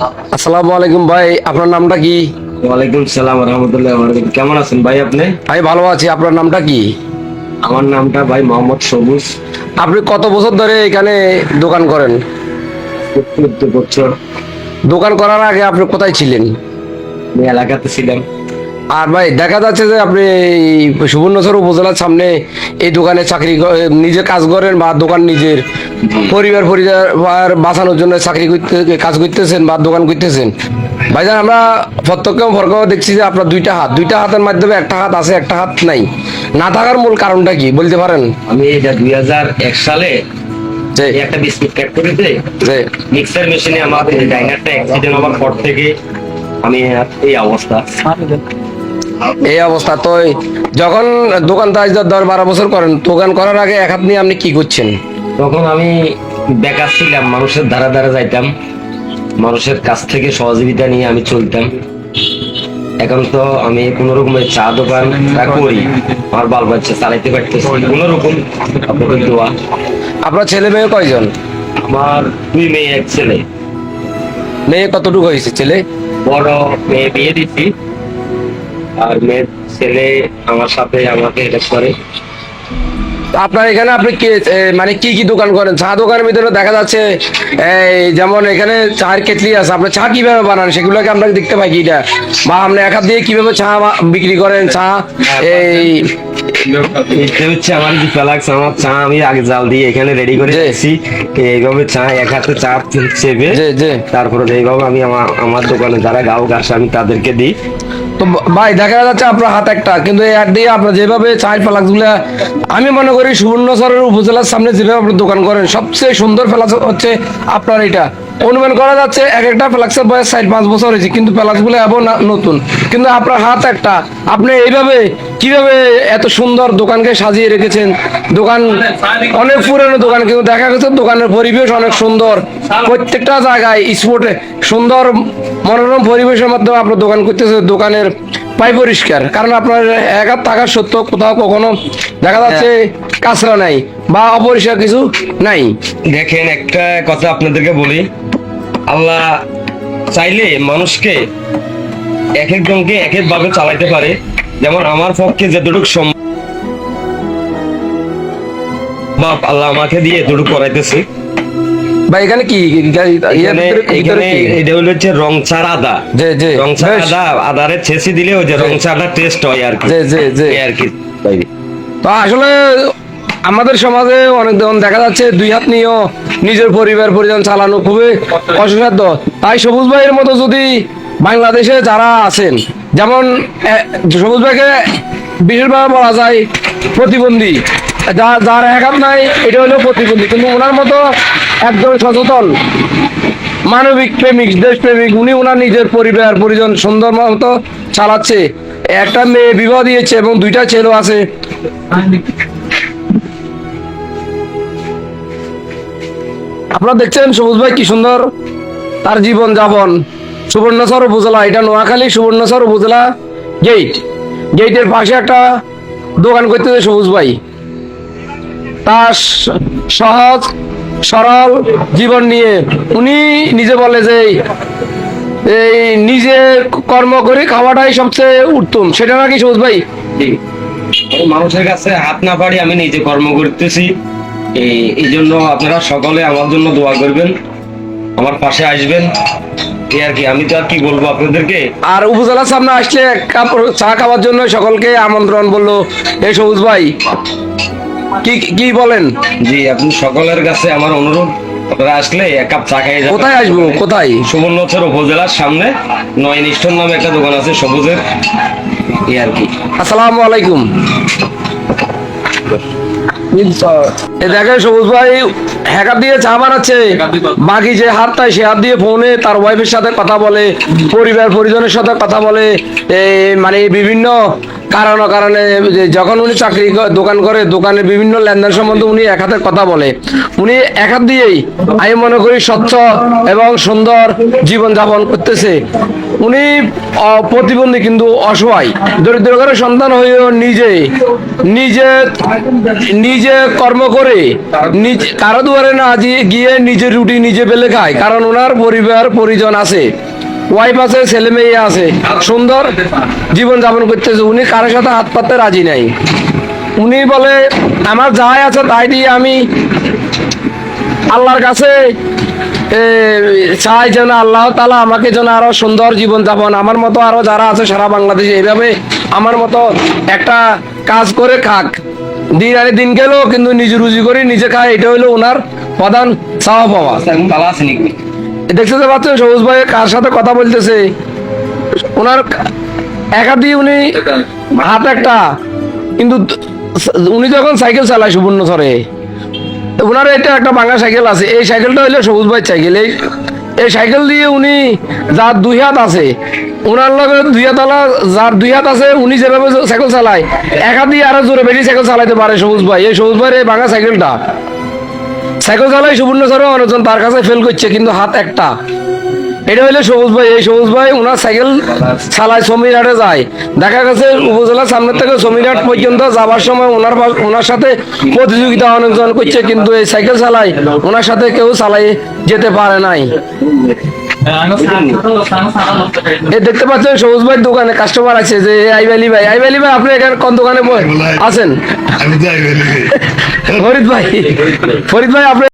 আসসালামু আলাইকুম ভাই আপনার নামটা কি? ওয়ালাইকুম সালাম রহমতুল্লাহ কেমন আছেন ভাই আপনি? ভাই ভালো আছি আপনার নামটা কি? আমার নামটা ভাই মোহাম্মদ সবুজ। আপনি কত বছর ধরে এখানে দোকান করেন? বছর। দোকান করার আগে আপনি কোথায় ছিলেন? এলাকাতে ছিলাম। আর ভাই দেখা যাচ্ছে যে আপনি সুবর্ণচর উপজেলার সামনে এই দোকানে চাকরি নিজে কাজ করেন বা দোকান নিজের পরিবার পরিবার বাঁচানোর জন্য চাকরি করতে কাজ করতেছেন বা দোকান করতেছেন। ভাইজান আমরা প্রত্যক্ষ ভর্গ দেখছি যে আপনার দুইটা হাত। দুইটা হাতের মাধ্যমে একটা হাত আছে একটা হাত নাই। না থাকার মূল কারণটা কি বলতে পারেন? আমি এটা দুই এক সালে যে একটা বিস্কুট ফ্যাক্টরিতে মিক্সার মেশিনে আমার ডাইনারটা অ্যাক্সিডেন্ট হওয়ার পর থেকে আমি এই অবস্থা। এই অবস্থা। তো যখন দোকান তাজ দশ বারো বছর করেন দোকান করার আগে এক হাত নিয়ে আপনি কি করছেন? তখন আমি বেকার ছিলাম মানুষের দ্বারা দ্বারা যাইতাম। মানুষের কাছ থেকে সহযোগিতা নিয়ে আমি চলতাম। এখন তো আমি কোন রকমের চা দোকান করি আমার বাল বাচ্চা চালাইতে পারতেছি কোন রকম আপনাদের দোয়া। আপনার ছেলে মেয়ে কয়জন? আমার দুই মেয়ে এক ছেলে। মেয়ে কতটুকু হয়েছে ছেলে? বড় মেয়ে বিয়ে দিছি। আর মেয়ের ছেলে আমার সাথে আমাকে হেল্প করে। আপনার এখানে আপনি কি মানে কি কি দোকান করেন? চা দোকানের ভিতরে দেখা যাচ্ছে এই যেমন এখানে চায়ের কেটলি আছে। আপনি চা কীভাবে বানান? সেগুলোকে আমরা দেখতে পাই কি এটা বা আপনি এক হাত দিয়ে কীভাবে চা বিক্রি করেন? চা এই এটা হচ্ছে আমার যে ফ্লাক্স আমার চা আমি আগে জাল দিয়ে এখানে রেডি করে জি। এইভাবে চা এক হাতে চা চেপে তারপরে এইভাবে আমি আমার আমার দোকানে যারা গাহক আসে আমি তাদেরকে দিই। তো ভাই দেখা যাচ্ছে আপনার হাত একটা কিন্তু এই হাত দিয়ে আপনার যেভাবে চায়ের ফ্লাক্সগুলা আমি মনে করি সুবর্ণচরের উপজেলার সামনে যেভাবে আপনার দোকান করেন সবচেয়ে সুন্দর ফ্লাক্স হচ্ছে আপনার এটা। অনুমান করা যাচ্ছে এক একটা ফ্লাক্সের বয়স চার পাঁচ বছর হয়েছে, কিন্তু ফ্লাক্সগুলো এমন নতুন। কিন্তু আপনার হাত একটা, আপনি এইভাবে কীভাবে এত সুন্দর দোকানকে সাজিয়ে রেখেছেন? দোকান অনেক পুরনো দোকান, কিন্তু দেখা গেছে দোকানের পরিবেশ অনেক সুন্দর। প্রত্যেকটা জায়গায় স্পটে সুন্দর, মনোরম পরিবেশের মাধ্যমে আপনার দোকান করতেছে, দোকানের পাই পরিষ্কার। কারণ আপনার এক হাত থাকার সত্ত্বেও কোথাও কখনো দেখা যাচ্ছে কাঁচরা নাই বা অপরিষ্কার কিছু নাই। দেখেন একটা কথা আপনাদেরকে বলি। আল্লাহ চাইলে মানুষকে এক একজনকে এক এক ভাবে চালাইতে পারে। যেমন আমার পক্ষে যতটুকু সম্ভব আল্লাহ আমাকে দিয়ে এতটুকু করাইতেছে। এখানে কি? এটা হলো হচ্ছে রং আদা। রং আদা আদারে ছেঁচে দিলে ওই যে রং টেস্ট হয় আর কি। আর কি। তো আসলে আমাদের সমাজে অনেক ধরুন দেখা যাচ্ছে দুই হাত নিয়েও নিজের পরিবার পরিজন চালানো খুবই কষ্টসাধ্য তাই সবুজ ভাইয়ের মতো যদি বাংলাদেশে যারা আছেন যেমন সবুজ ভাইকে বিশেষভাবে বলা যায় প্রতিবন্ধী। যার এক হাত নাই, এটা হলো প্রতিবন্ধী। কিন্তু ওনার মতো একজন সচেতন, মানবিক প্রেমিক দেশ প্রেমিক উনি ওনার নিজের পরিবার, পরিজন, সুন্দর মতো চালাচ্ছে। একটা মেয়ে বিবাহ দিয়েছে এবং দুইটা ছেলে আছে। আপনারা দেখছেন সবুজ ভাই কি সুন্দর তার জীবন যাপন। সুবর্ণচর উপজেলা, এটা নোয়াখালী সুবর্ণচর উপজেলা গেট। গেটের পাশে একটা দোকান করতেছে সবুজ ভাই। তার সহজ সরল জীবন নিয়ে। উনি নিজে বলে যে এই নিজে কর্ম করে খাওয়াটাই সবচেয়ে উত্তম। সেটা নাকি সবুজ ভাই? মানুষের কাছে হাত না পারি আমি নিজে কর্ম করতেছি। এই এই জন্য আপনারা সকলে আমার জন্য দোয়া করবেন। আমার পাশে আসবেন। এই আর কি আমি তো আর কি বলব আপনাদেরকে? আর উপজেলার সামনে আসলে চা খাওয়ার জন্য সকলকে আমন্ত্রণ বলল। এই সবুজ ভাই। কি কি বলেন? জি আপনি সকলের কাছে আমার অনুরোধ আপনারা আসলে এক কাপ চা যাবেন কোথায় আসব? কোথায়? সুবর্ণচর উপজেলার সামনে নয় নিষ্ঠন নামে একটা দোকান আছে সবুজের। এই আর কি। আসসালামু আলাইকুম। এ দেখে সবুজ ভাই হ্যাকার দিয়ে চা বানাচ্ছে। বাকি যে হাতটাই সে হাত দিয়ে ফোনে তার ওয়াইফের সাথে কথা বলে পরিবার পরিজনের সাথে কথা বলে এই মানে বিভিন্ন কারণ কারণে যখন উনি চাকরি দোকান করে, দোকানের বিভিন্ন লেনদেন সম্বন্ধে উনি এক হাতে কথা বলে। উনি এক হাত দিয়েই আমি মনে করি স্বচ্ছ এবং সুন্দর জীবন যাপন করতেছে। উনি প্রতিবন্ধী কিন্তু অসহায়। দরিদ্র ঘরে সন্তান হয়েও নিজে নিজে নিজে কর্ম করে, নিজে, কারও দুয়ারে না গিয়ে নিজে রুটি নিজে বেলে খায়, কারণ ওনার পরিবার, পরিজন আছে। ওয়াইফ আছে, ছেলে মেয়ে আছে। সুন্দর জীবন যাপন করতেছে। উনি কারোর সাথে হাত পাততে রাজি নাই। উনি বলে, আমার যাই আছে তাই দিয়ে আমি আল্লাহর কাছে চাই যেন আল্লাহ তালা আমাকে যেন আরও সুন্দর জীবন যাপন। আমার মতো আরও যারা আছে সারা বাংলাদেশে, এইভাবে আমার মতো একটা কাজ করে খাক। দিন আনে দিন গেল কিন্তু নিজে রুজি করে, নিজে খায় এটা হলো ওনার প্রধান চাওয়া পাওয়া। ভালো আছেন দেখতে পাচ্ছেন সবুজ ভাই কার সাথে কথা বলতেছে? ওনার একা দিয়ে উনি হাত একটা, কিন্তু উনি যখন সাইকেল চালায় সুবর্ণ ওনার এটা একটা ভাঙা সাইকেল আছে। এই সাইকেলটা হইল সবুজ ভাই সাইকেল। এই এই সাইকেল দিয়ে উনি যার দুই হাত আছে ওনার লগে দুই হাত যার দুই হাত আছে, উনি যেভাবে সাইকেল চালায় এক দিয়ে আরও জোরে বেশি সাইকেল চালাইতে পারে সবুজ ভাই। এই সবুজ ভাইয়ের এই ভাঙা সাইকেলটা। সাইকেল চালাই সুবর্ণ স্যারও অনেকজন তার কাছে ফেল করছে, কিন্তু হাত একটা। এটা হইলে সবুজ ভাই। এই সবুজ ভাই ওনার সাইকেল চালায় সমীরহাটে যায়। দেখা গেছে উপজেলার সামনে থেকে সমীরহাট পর্যন্ত যাবার সময় ওনার ওনার সাথে প্রতিযোগিতা অনেকজন করছে, কিন্তু এই সাইকেল চালায় ওনার সাথে কেউ চালাই যেতে পারে নাই। দেখতে পাচ্ছেন সবুজ ভাই দোকানে কাস্টমার আছে যে আইবালি ভাই আইবালি ভাই আপনি এখানে কোন দোকানে আছেন? আমি ফরিদ ভাই ফরিদ ভাই আপনি